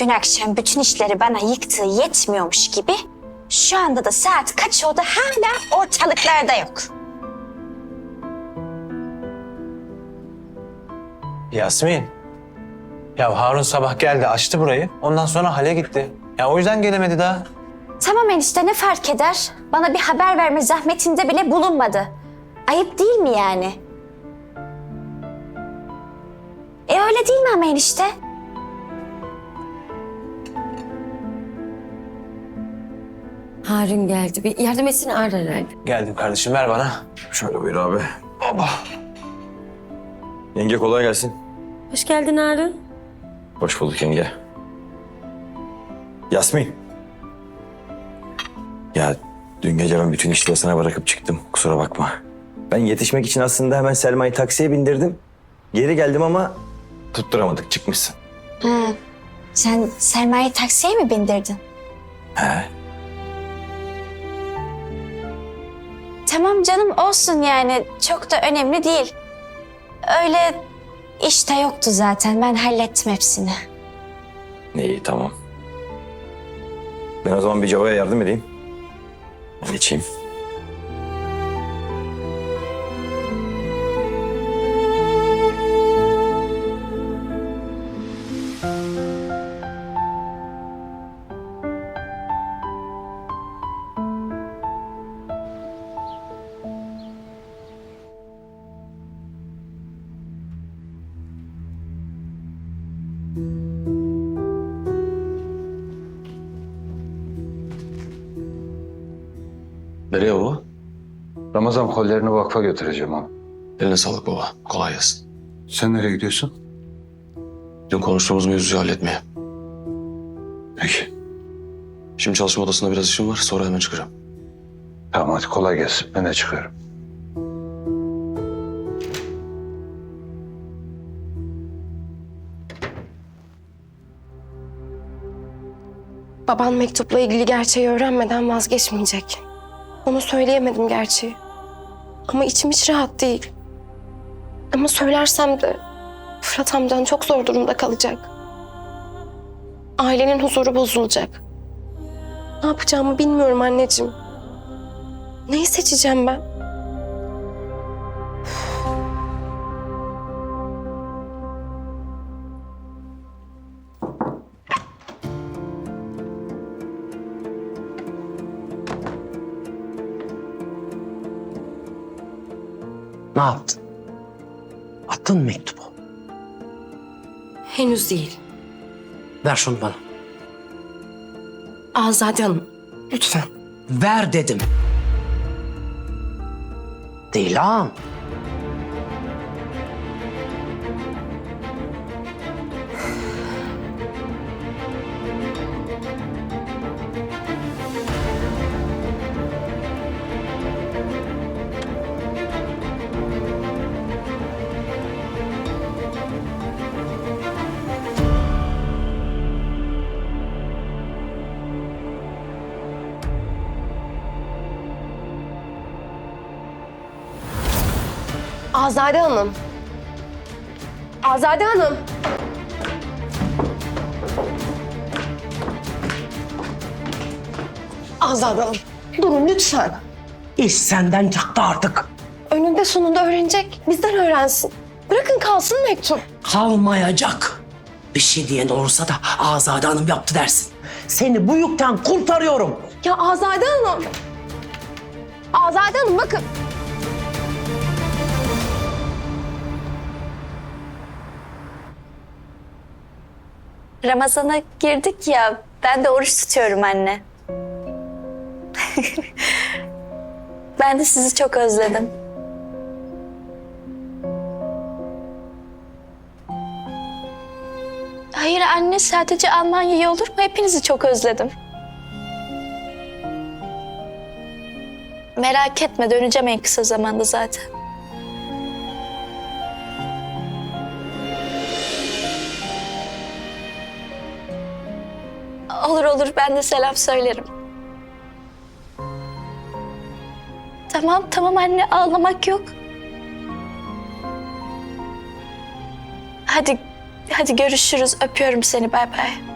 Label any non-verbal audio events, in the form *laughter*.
dün akşam bütün işleri bana yıktığı yetmiyormuş gibi şu anda da saat kaç oldu hala ortalıklarda yok. Yasmin. Ya Harun sabah geldi açtı burayı. Ondan sonra hale gitti. Ya o yüzden gelemedi daha. Tamam enişte ne fark eder? Bana bir haber verme zahmetinde bile bulunmadı. Ayıp değil mi yani? E öyle değil mi ama enişte? Harun geldi. Bir yardım etsin Arda herhalde. Geldim kardeşim ver bana. Şöyle buyur abi. Baba. Yenge kolay gelsin. Hoş geldin Harun. Hoş bulduk yenge. Yasmin. Ya dün gece ben bütün işleri sana bırakıp çıktım. Kusura bakma. Ben yetişmek için aslında hemen Selma'yı taksiye bindirdim. Geri geldim ama tutturamadık çıkmışsın. Ha, sen Selma'yı taksiye mi bindirdin? He. Tamam canım olsun yani çok da önemli değil. Öyle işte yoktu zaten ben hallettim hepsini. İyi tamam. Ben o zaman bir Cava'ya yardım edeyim. Ben içeyim. Nereye baba? Ramazan kollerini vakfa götüreceğim ama. Eline sağlık baba. Kolay gelsin. Sen nereye gidiyorsun? Dün konuştuğumuz mevzuyu halletmeye. Peki. Şimdi çalışma odasında biraz işim var. Sonra hemen çıkacağım. Tamam hadi kolay gelsin. Ben de çıkıyorum. Baban mektupla ilgili gerçeği öğrenmeden vazgeçmeyecek. Ona söyleyemedim gerçeği. Ama içim hiç rahat değil. Ama söylersem de Fırat amcan çok zor durumda kalacak. Ailenin huzuru bozulacak. Ne yapacağımı bilmiyorum anneciğim. Neyi seçeceğim ben? Ne yaptın? Attın mı mektubu? Henüz değil. Ver şunu bana. Azade Hanım, lütfen. Ver dedim. Dilan. Azade Hanım. Azade Hanım. Azade Hanım. Durun lütfen. İş senden çıktı artık. Önünde sonunda öğrenecek. Bizden öğrensin. Bırakın kalsın mektup. Kalmayacak. Bir şey diyen olursa da Azade Hanım yaptı dersin. Seni bu yükten kurtarıyorum. Ya Azade Hanım. Azade Hanım bakın. Ramazan'a girdik ya ben de oruç tutuyorum anne. *laughs* ben de sizi çok özledim. Hayır anne sadece Almanya'yı olur mu? Hepinizi çok özledim. Merak etme döneceğim en kısa zamanda zaten. Olur olur ben de selam söylerim. Tamam tamam anne ağlamak yok. Hadi hadi görüşürüz öpüyorum seni bay bay.